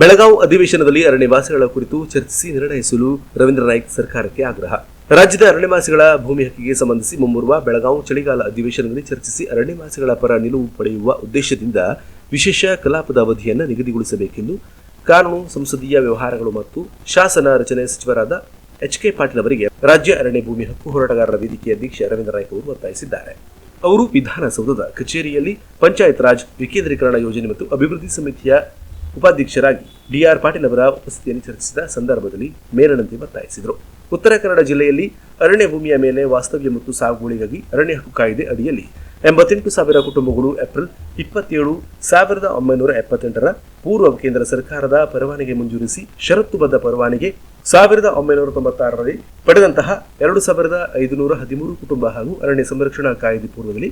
ಬೆಳಗಾವಿ ಅಧಿವೇಶನದಲ್ಲಿ ಅರಣ್ಯವಾಸಿಗಳ ಕುರಿತು ಚರ್ಚಿಸಿ ನಿರ್ಣಯಿಸಲು ರವೀಂದ್ರ ನಾಯ್ಕ್ ಸರ್ಕಾರಕ್ಕೆ ಆಗ್ರಹ. ರಾಜ್ಯದ ಅರಣ್ಯವಾಸಿಗಳ ಭೂಮಿ ಹಕ್ಕಿಗೆ ಸಂಬಂಧಿಸಿ ಮುಂಬರುವ ಬೆಳಗಾವಿ ಚಳಿಗಾಲ ಅಧಿವೇಶನದಲ್ಲಿ ಚರ್ಚಿಸಿ ಅರಣ್ಯವಾಸಿಗಳ ಪರ ನಿಲುವು ಪಡೆಯುವ ಉದ್ದೇಶದಿಂದ ವಿಶೇಷ ಕಲಾಪದ ಅವಧಿಯನ್ನು ನಿಗದಿಗೊಳಿಸಬೇಕೆಂದು ಕಾನೂನು, ಸಂಸದೀಯ ವ್ಯವಹಾರಗಳು ಮತ್ತು ಶಾಸನ ರಚನೆ ಸಚಿವರಾದ ಎಚ್ ಕೆ ಪಾಟೀಲ್ ಅವರಿಗೆ ರಾಜ್ಯ ಅರಣ್ಯ ಭೂಮಿ ಹಕ್ಕು ಹೋರಾಟಗಾರರ ವೇದಿಕೆ ಅಧ್ಯಕ್ಷ ರವೀಂದ್ರ ರಾಯ್ ಅವರು ಒತ್ತಾಯಿಸಿದ್ದಾರೆ. ಅವರು ವಿಧಾನಸೌಧದ ಕಚೇರಿಯಲ್ಲಿ ಪಂಚಾಯತ್ ರಾಜ್ ವಿಕೇಂದ್ರೀಕರಣ ಯೋಜನೆ ಮತ್ತು ಅಭಿವೃದ್ಧಿ ಸಮಿತಿಯ ಉಪಾಧ್ಯಕ್ಷರಾಗಿ ಡಿಆರ್ ಪಾಟೀಲ್ ಅವರ ಉಪಸ್ಥಿತಿಯನ್ನು ಚರ್ಚಿಸಿದ ಸಂದರ್ಭದಲ್ಲಿ ಮೇಲನಂತೆ ಒತ್ತಾಯಿಸಿದರು. ಉತ್ತರ ಕನ್ನಡ ಜಿಲ್ಲೆಯಲ್ಲಿ ಅರಣ್ಯ ಭೂಮಿಯ ಮೇಲೆ ವಾಸ್ತವ್ಯ ಮತ್ತು ಸಾಗುವಳಿಗಾಗಿ ಅರಣ್ಯ ಹಕ್ಕು ಕಾಯ್ದೆ ಅಡಿಯಲ್ಲಿ ಎಂಬತ್ತೆಂಟು ಸಾವಿರ ಕುಟುಂಬಗಳು ಏಪ್ರಿಲ್ ಇಪ್ಪತ್ತೇಳು ಸಾವಿರದ ಒಂಬೈನೂರ ಎಪ್ಪತ್ತೆಂಟರ ಪೂರ್ವ ಕೇಂದ್ರ ಸರ್ಕಾರದ ಪರವಾನಿಗೆ ಮಂಜೂರಿಸಿ ಷರತ್ತುಬದ್ಧ ಪರವಾನಿಗೆ ಸಾವಿರದ ಒಂಬೈನೂರ ತೊಂಬತ್ತಾರರಲ್ಲಿ ಪಡೆದಂತಹ ಎರಡು ಸಾವಿರದ ಐದುನೂರ ಹದಿಮೂರು ಕುಟುಂಬ ಹಾಗೂ ಅರಣ್ಯ ಸಂರಕ್ಷಣಾ ಕಾಯ್ದೆ ಪೂರ್ವದಲ್ಲಿ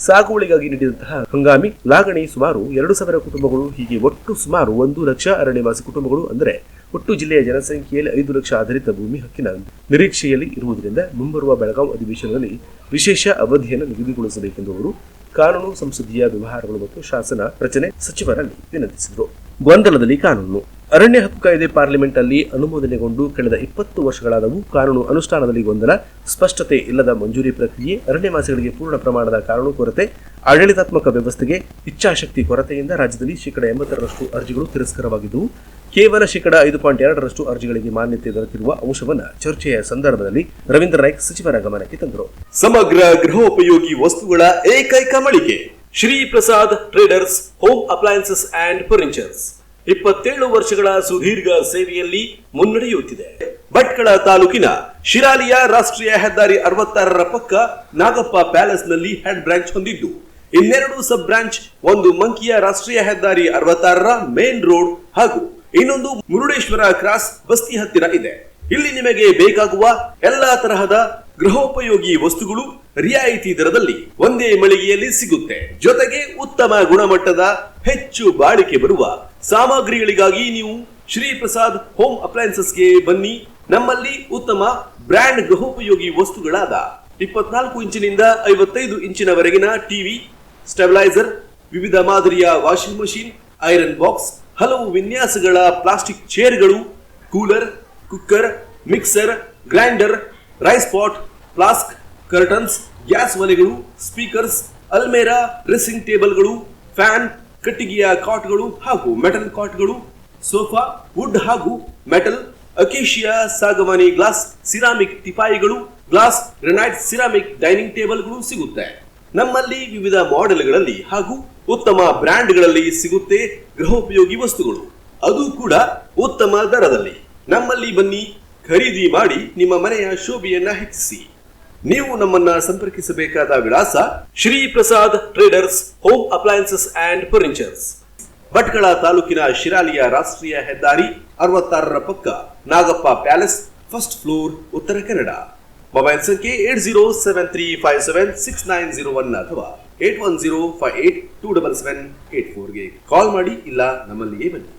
ಸಾಗುವಳಿಗಾಗಿ ನೀಡಿದಂತಹ ಹಂಗಾಮಿ ಲಾಗಣಿ ಸುಮಾರು ಎರಡು ಸಾವಿರ ಕುಟುಂಬಗಳು, ಹೀಗೆ ಒಟ್ಟು ಸುಮಾರು ಒಂದು ಲಕ್ಷ ಅರಣ್ಯವಾಸಿ ಕುಟುಂಬಗಳು ಅಂದರೆ ಒಟ್ಟು ಜಿಲ್ಲೆಯ ಜನಸಂಖ್ಯೆಯಲ್ಲಿ ಐದು ಲಕ್ಷ ಆಧಾರಿತ ಭೂಮಿ ಹಕ್ಕಿನ ನಿರೀಕ್ಷೆಯಲ್ಲಿ ಇರುವುದರಿಂದ ಮುಂಬರುವ ಬೆಳಗಾವಿ ಅಧಿವೇಶನದಲ್ಲಿ ವಿಶೇಷ ಅವಧಿಯನ್ನು ನಿಗದಿಗೊಳಿಸಬೇಕೆಂದು ಅವರು ಕಾನೂನು, ಸಂಸದೀಯ ವ್ಯವಹಾರಗಳು ಮತ್ತು ಶಾಸನ ರಚನೆ ಸಚಿವರಲ್ಲಿ ವಿನಂತಿಸಿದರು. ಗೊಂದಲದಲ್ಲಿ ಕಾನೂನು. ಅರಣ್ಯ ಹಕ್ಕು ಕಾಯ್ದೆ ಪಾರ್ಲಿಮೆಂಟ್ ಅಲ್ಲಿ ಅನುಮೋದನೆಗೊಂಡು ಕಳೆದ ಇಪ್ಪತ್ತು ವರ್ಷಗಳಾದವು ಕಾನೂನು ಅನುಷ್ಠಾನದಲ್ಲಿ ಗೊಂದಲ, ಸ್ಪಷ್ಟತೆ ಇಲ್ಲದ ಮಂಜೂರಿ ಪ್ರಕ್ರಿಯೆ, ಅರಣ್ಯವಾಸಿಗಳಿಗೆ ಪೂರ್ಣ ಪ್ರಮಾಣದ ಕಾನೂನು ಕೊರತೆ, ಆಡಳಿತಾತ್ಮಕ ವ್ಯವಸ್ಥೆಗೆ ಇಚ್ಛಾಶಕ್ತಿ ಕೊರತೆಯಿಂದ ರಾಜ್ಯದಲ್ಲಿ ಶೇಕಡ ಎಂಬತ್ತರಷ್ಟು ಅರ್ಜಿಗಳು ತಿರಸ್ಕಾರವಾಗಿದ್ದವು. ಕೇವಲ ಶೇಕಡ ಐದು ಪಾಯಿಂಟ್ ಎರಡರಷ್ಟು ಅರ್ಜಿಗಳಿಗೆ ಮಾನ್ಯತೆ ದೊರೆತಿರುವ ಅಂಶವನ್ನು ಚರ್ಚೆಯ ಸಂದರ್ಭದಲ್ಲಿ ರವೀಂದ್ರ ನಾಯ್ಕ್ ಸಚಿವರ ಗಮನಕ್ಕೆ ತಂದರು. ಸಮಗ್ರ ಗೃಹೋಪಯೋಗಿ ವಸ್ತುಗಳ ಏಕೈಕ ಮಳಿಗೆ Shri Prasad traders home appliances and furnitures. ಇಪ್ಪತ್ತೇಳು ವರ್ಷಗಳ ಸುದೀರ್ಘ ಸೇವೆಯಲ್ಲಿ ಮುನ್ನಡೆಯುತ್ತಿದೆ. ಭಟ್ಕಳ ತಾಲೂಕಿನ ಶಿರಾಲಿಯ ರಾಷ್ಟ್ರೀಯ ಹೆದ್ದಾರಿ ಅರವತ್ತಾರರ ಪಕ್ಕ ನಾಗಪ್ಪ ಪ್ಯಾಲೇಸ್ನಲ್ಲಿ ಹೆಡ್ ಬ್ರಾಂಚ್ ಹೊಂದಿದ್ದು, ಇನ್ನೆರಡು ಸಬ್ ಬ್ರಾಂಚ್, ಒಂದು ಮಂಕಿಯ ರಾಷ್ಟ್ರೀಯ ಹೆದ್ದಾರಿ ಅರವತ್ತಾರರ ಮೇನ್ ರೋಡ್ ಹಾಗೂ ಇನ್ನೊಂದು ಮುರುಡೇಶ್ವರ ಕ್ರಾಸ್ ಬಸ್ತಿ ಹತ್ತಿರ ಇದೆ. ಇಲ್ಲಿ ನಿಮಗೆ ಬೇಕಾಗುವ ಎಲ್ಲಾ ತರಹದ ಗೃಹೋಪಯೋಗಿ ವಸ್ತುಗಳು ರಿಯಾಯಿತಿ ದರದಲ್ಲಿ ಒಂದೇ ಮಳಿಗೆಯಲ್ಲಿ ಸಿಗುತ್ತೆ. ಜೊತೆಗೆ ಉತ್ತಮ ಗುಣಮಟ್ಟದ ಹೆಚ್ಚು ಬಾಳಿಕೆ ಬರುವ ಸಾಮಗ್ರಿಗಳಿಗಾಗಿ ನೀವು ಶ್ರೀ ಪ್ರಸಾದ್ ಹೋಮ್ ಅಪ್ಲಯನ್ಸಸ್ಗೆ ಬನ್ನಿ. ನಮ್ಮಲ್ಲಿ ಉತ್ತಮ ಬ್ರ್ಯಾಂಡ್ ಗೃಹೋಪಯೋಗಿ ವಸ್ತುಗಳಾದ ಇಪ್ಪತ್ನಾಲ್ಕು ಇಂಚಿನಿಂದ ಐವತ್ತೈದು ಇಂಚಿನವರೆಗಿನ ಟಿವಿ, ಸ್ಟೆಬಿಲೈಸರ್, ವಿವಿಧ ಮಾದರಿಯ ವಾಷಿಂಗ್ ಮಷಿನ್, ಐರನ್ ಬಾಕ್ಸ್, ಹಲವು ವಿನ್ಯಾಸಗಳ plastic ಚೇರ್ಗಳು, cooler, cooker, mixer, grinder, rice pot, flask, curtains, gas ಒಲೆಗಳು, speakers, ಅಲ್ಮೇರಾ, ಡ್ರೆಸ್ಸಿಂಗ್ ಟೇಬಲ್ಗಳು, ಫ್ಯಾನ್ ಕಟ್ಟಿಗೆಯ ಕಾಟ್ಗಳು ಹಾಗೂ ಮೆಟಲ್ ಕಾಟ್ಗಳು, ಸೋಫಾ, ವುಡ್ ಹಾಗೂ ಮೆಟಲ್, ಅಕೇಶಿಯಾ ಸಾಗವಾನಿ ಗ್ಲಾಸ್, ಸಿರಾಮಿಕ್ ತಿಪಾಯಿಗಳು, ಗ್ಲಾಸ್, ಗ್ರನೈಟ್, ಸಿರಾಮಿಕ್ ಡೈನಿಂಗ್ ಟೇಬಲ್ಗಳು ಸಿಗುತ್ತೆ. ನಮ್ಮಲ್ಲಿ ವಿವಿಧ ಮಾಡೆಲ್ಗಳಲ್ಲಿ ಹಾಗೂ ಉತ್ತಮ ಬ್ರ್ಯಾಂಡ್ಗಳಲ್ಲಿ ಸಿಗುತ್ತೆ ಗೃಹೋಪಯೋಗಿ ವಸ್ತುಗಳು. ಅದು ಕೂಡ ಉತ್ತಮ ದರದಲ್ಲಿ. ನಮ್ಮಲ್ಲಿ ಬನ್ನಿ, ಖರೀದಿ ಮಾಡಿ ನಿಮ್ಮ ಮನೆಯ ಶೋಭೆಯನ್ನ ಹೆಚ್ಚಿಸಿ. ನೀವು ನಮ್ಮನ್ನ ಸಂಪರ್ಕಿಸಬೇಕಾದ ವಿಳಾಸ Shri Prasad traders, home appliances and furnitures. Bhatkal ತಾಲೂಕಿನ ಶಿರಾಲಿಯ ರಾಷ್ಟ್ರೀಯ ಹೆದ್ದಾರಿ, ಅರವತ್ತಾರರ ಪಕ್ಕ Nagappa palace, first floor, Uttara Kannada. Mobile ಸಂಖ್ಯೆ eight zero seven three five seven six nine zero one ಅಥವಾ eight one zero five eight two double seven eight ಫೋರ್ಗೆ call ಮಾಡಿ ಇಲ್ಲ ನಮ್ಮಲ್ಲಿಯೇ ಬನ್ನಿ.